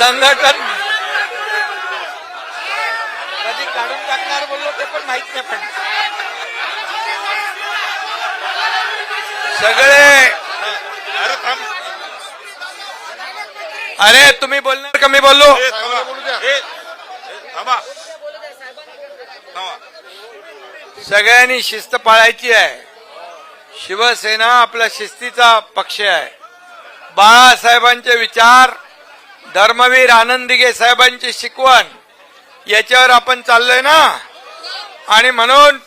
संघटन. कधी काढून टाकणार बोललो ते पण माहीत नाही पण. सगळे. अरे तुम्ही बोलणार का? मी बोललो. सगळ्यांनी शिस्त पाळायची आहे. शिवसेना आपला शिस्तीचा पक्ष आहे. बाळासाहेबांचे विचार धर्मवीर आनंदिगे साहेबांची शिकवण. याच्यावर आपण चाललोय ना? आणि म्हणून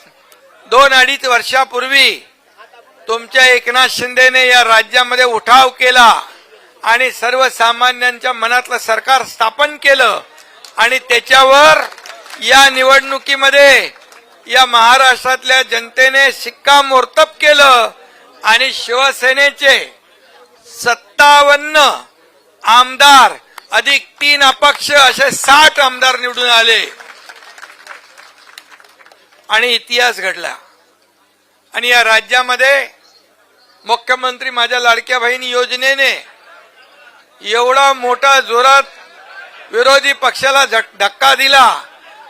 दोन अडीच वर्षापूर्वी तुमच्या एकनाथ शिंदेने या राज्यामध्ये उठाव केला आणि सर्वसामान्यांच्या मनातलं सरकार स्थापन केलं आणि त्याच्यावर या निवडणुकीमध्ये या महाराष्ट्रातल्या जनतेने शिक्कामोर्तब केलं आणि शिवसेनेचे सत्तावन्न आमदार अधिक तीन अपक्ष असे साठ आमदार निवडून आले. आणि इतिहास घडला. आणि या राज्यामध्ये मुख्यमंत्री माझ्या लाडक्या बहिणी योजनेने एवढा मोठा जोरात विरोधी पक्षाला धक्का दिला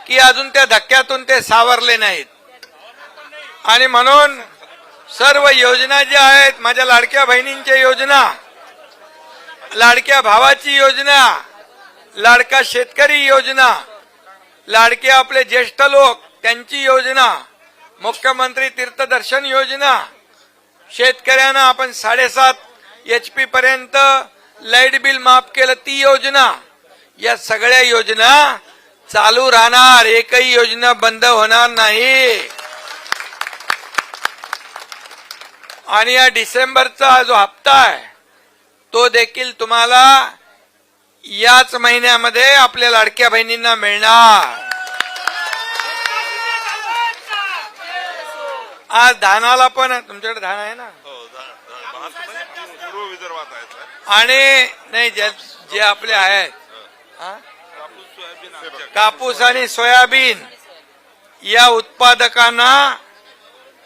की अजून त्या धक्क्यातून ते सावरले नाहीत. आणि म्हणून सर्व योजना ज्या आहेत माझ्या लाडक्या बहिणींच्या योजना लाडक्या भावाची योजना लाडका शेतकरी योजना लाडके आपले ज्येष्ठ लोक त्यांची योजना मुख्यमंत्री तीर्थदर्शन योजना शेतकऱ्यांना आपण साडेसात एच पी पर्यंत लाइट बिल माफ केलं ती योजना या सगळ्या योजना चालू राहणार. एकही योजना बंद होणार नाही. आणि या डिसेंबरचा जो हप्ता आहे तो देखील तुम्हाला याच महिन्यामध्ये आपल्या लाडक्या बहिणींना मिळणार. आज धानाला पण तुमच्याकडे धान आहे ना? हो आणि नाही जे जे आपले आहेत. कापूस आणि सोयाबीन या उत्पादकांना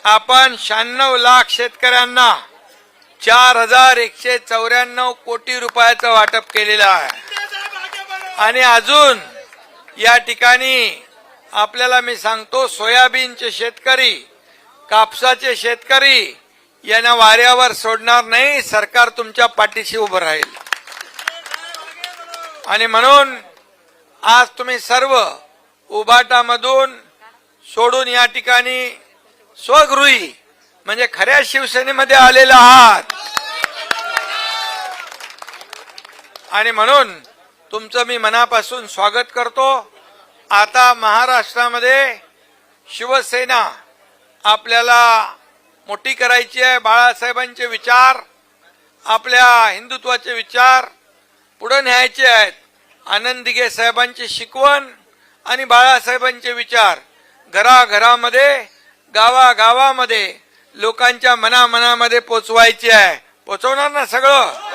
आपण शहाण्णव लाख शेतकऱ्यांना चार हजार एकशे चौऱ्याण्णव कोटी रुपयाचं वाटप केलेलं आहे. आणि अजून या ठिकाणी आपल्याला मी सांगतो सोयाबीनचे शेतकरी कापसाचे शेतकरी यांना वाऱ्यावर सोडणार नाही सरकार तुमच्या पाठीशी उभं राहील. आणि म्हणून आज तुम्ही सर्व उबाटामधून सोडून या ठिकाणी स्वगृही म्हणजे खऱ्या शिवसेनेमध्ये आलेला आहात. आणि म्हणून तुमचं मी मनापासून स्वागत करतो. आता महाराष्ट्रामध्ये शिवसेना आपल्याला मोठी करायची आहे. बाळासाहेबांचे विचार आपल्या हिंदुत्वाचे विचार पुढे न्यायचे आहेत. आनंद दिघे साहेबांची शिकवण आणि बाळासाहेबांचे विचार घराघरामध्ये गावागावामध्ये लोकांच्या मनामनामध्ये पोचवायची आहे. पोचवणार ना सगळं?